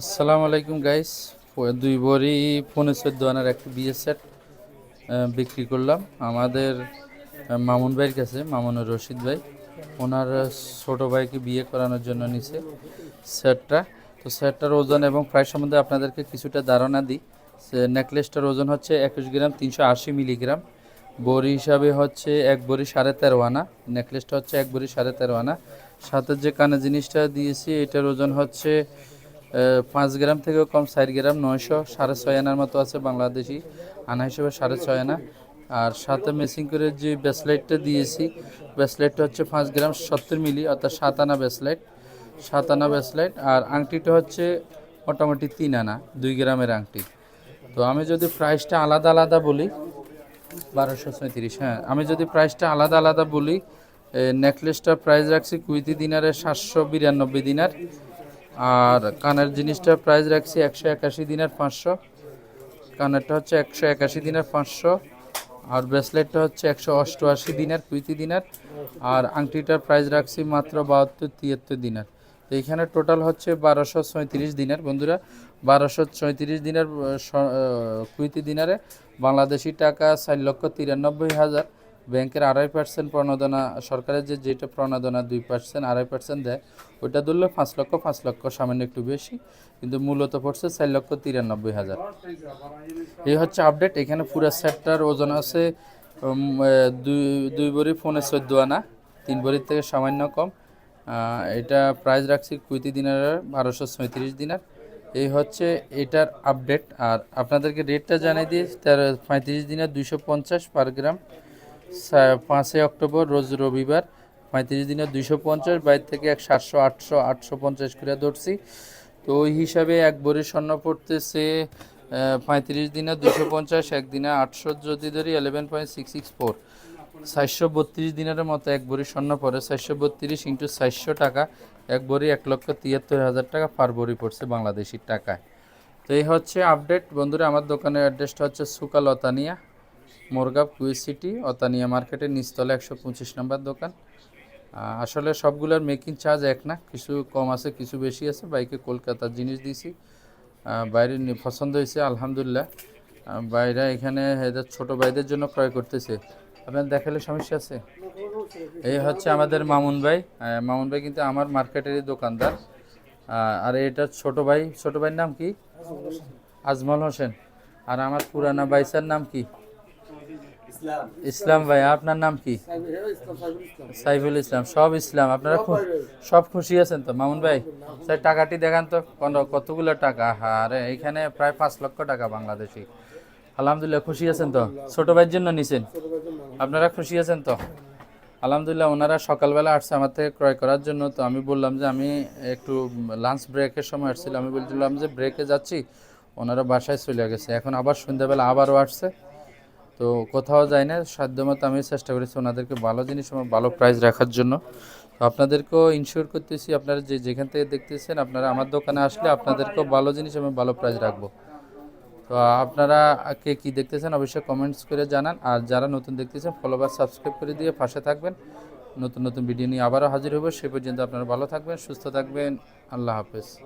আসসালামু আলাইকুম গাইস দুই বড়ি ফোনে চোদ্দ আনার একটি বিয়ে সেট বিক্রি করলাম। আমাদের মামুন ভাইয়ের কাছে মামুনুর রশিদ ভাই, ওনার ছোট ভাইকে বিয়ে করানোর জন্য নিছে সেটটা তো সেটটার ওজন এবং প্রাইস সম্বন্ধে আপনাদেরকে কিছুটা ধারণা দিই। নেকলেসটার ওজন হচ্ছে একুশ গ্রাম তিনশো আশি মিলিগ্রাম। বড়ি হিসাবে হচ্ছে এক বড়ি সাড়ে তেরো আনা। নেকলেসটা হচ্ছে এক বড়ি সাড়ে তেরো আনা। সাথে যে কানে জিনিসটা দিয়েছি, এটার ওজন হচ্ছে পাঁচ গ্রাম থেকেও কম, চার গ্রাম, নয়শো, সাড়ে ছয় আনার মতো আছে বাংলাদেশি আনা হিসেবে, সাড়ে ছয় আনা। আর সাথে মেসিং করে যে ব্যাসলাইটটা দিয়েছি ব্যাসলাইটটা হচ্ছে পাঁচ গ্রাম সত্তর মিলি, অর্থাৎ সাত আনা ব্যাসলাইট সাত আনা ব্যাসলাইট আর আংটিটা হচ্ছে মোটামুটি তিন আনা, দুই গ্রামের আংটি। তো আমি যদি প্রাইসটা আলাদা আলাদা বলি, বারোশো পঁয়ত্রিশ হ্যাঁ আমি যদি প্রাইসটা আলাদা আলাদা বলি নেকলেসটা প্রাইস রাখছি কুইতি দিনারে সাতশো বিরানব্বই দিনার। আর কানের জিনিসটা প্রাইস রাখছি একশো একাশি দিনার পাঁচশো। কানেরটা হচ্ছে একশো একাশি দিনার পাঁচশো। আর ব্রেসলেটটা হচ্ছে একশো অষ্টআশি দিনার, কুইতি দিনার। আর আংটিটার প্রাইস রাখছি মাত্র বাহাত্তর তিয়াত্তর দিনার। তো এখানে টোটাল হচ্ছে বারোশো ছয়ত্রিশ দিনার বন্ধুরা। বারোশো ছয়ত্রিশ দিনার কুইতি দিনারে বাংলাদেশি টাকা চার লক্ষ তিরানব্বই হাজার। ব্যাংকের আড়াই পার্সেন্ট প্রণোদনা, সরকারের যে যেটা প্রণোদনা দুই পার্সেন্ট আড়াই পার্সেন্ট দেয়, ওইটা ধরলে পাঁচ লক্ষ পাঁচ লক্ষ, সামান্য একটু বেশি, কিন্তু মূলত পড়ছে চার লক্ষ তিরানব্বই হাজার। এই হচ্ছে আপডেট এখানে পুরো সেটটার ওজন আছে দুই দুই ভরি ফোনে চোদ্দ আনা, তিন ভরির থেকে সামান্য কম এটা প্রাইস রাখছি কুইতি দিনার বারোশো ছয়ত্রিশ দিনার। এই হচ্ছে এটার আপডেট আর আপনাদেরকে রেটটা জানিয়ে দিই, তেরো, পঁয়ত্রিশ দিনের দুইশো পঞ্চাশ পার গ্রাম পাঁচই অক্টোবর, রোজ রবিবার, পঁয়ত্রিশ দিনের দুইশো পঞ্চাশ, বাইর থেকে এক সাতশো, আটশো আটশো পঞ্চাশ করে ধরছি। তো ওই হিসাবে এক ভরি স্বর্ণ পড়তেছে পঁয়ত্রিশ দিনে দুশো পঞ্চাশ একদিনে আটশো, যদি ধরি eleven point six six four চারশো বত্রিশ দিনের মতো এক ভরি স্বর্ণ পড়ে, চারশো বত্রিশ ইন্টু চারশো টাকা, এক ভরি এক লক্ষ তিয়াত্তর হাজার টাকা পার ভরি পড়ছে বাংলাদেশির টাকায়। তো এই হচ্ছে আপডেট। বন্ধুরা, আমার দোকানের অ্যাড্রেসটা হচ্ছে সুকাল মোরগাপ কুইজ সিটি অতানিয়া মার্কেটের নিচতলা একশো পঁচিশ নম্বর দোকান। আসলে সবগুলোর মেকিং চার্জ এক না, কিছু কম আছে, কিছু বেশি আছে। বাইকে কলকাতার জিনিস দিয়েছি বাইরে পছন্দ হয়েছে, আলহামদুলিল্লাহ। বাইরে এখানে এদের ছোট ভাইদের জন্য ক্রয় করতেছে। আপনার দেখালে সমস্যা আছে? এই হচ্ছে আমাদের মামুন ভাই। মামুন ভাই কিন্তু আমার মার্কেটেরই দোকানদার। আর এটা ছোট ভাই, ছোট ভাইয়ের নাম কি? আজমল হোসেন। আর আমার পুরানা বাইসার নাম কি? ইসলাম। ভাই আপনার নাম কি? সাইফুল ইসলাম সব ইসলাম। আপনারা সব খুশি আছেন তো? মামুন ভাই স্যার টাকাটি দেখান তো। কতগুলো টাকা? আরে এখানে প্রায় পাঁচ লক্ষ টাকা বাংলাদেশি। আলহামদুলিল্লাহ খুশি আছেন তো? ছোট ভাইয়ের জন্য নিছেন? আপনারা খুশি আছেন তো? আলহামদুলিল্লাহ ওনারা সকালবেলা আসছে আমার থেকে ক্রয় করার জন্য। তো আমি বললাম যে আমি একটু লাঞ্চ ব্রেকের সময় আসছিলাম। আমি বলছিলাম যে ব্রেকে যাচ্ছি। ওনারা বাসায় চলে গেছে। এখন আবার সন্ধ্যাবেলা আবারও আসছে। তো কোথাও যায় না, সাধ্যমতো আমি চেষ্টা করেছি ওনাদেরকে ভালো জিনিস এবং ভালো প্রাইস রাখার জন্য। তো আপনাদেরকেও ইনশিওর করতেছি, আপনারা যে যেখান থেকে দেখতেছেন, আপনারা আমার দোকানে আসলে আপনাদেরকেও ভালো জিনিস এবং ভালো প্রাইস রাখব। তো আপনারা কে কী দেখতেছেন অবশ্যই কমেন্টস করে জানান, আর যারা নতুন দেখতেছেন ফলোবার সাবস্ক্রাইব করে দিয়ে পাশে থাকবেন। নতুন নতুন ভিডিও নিয়ে আবারও হাজির হব, সে পর্যন্ত আপনারা ভালো থাকবেন, সুস্থ থাকবেন, আল্লাহ হাফেজ।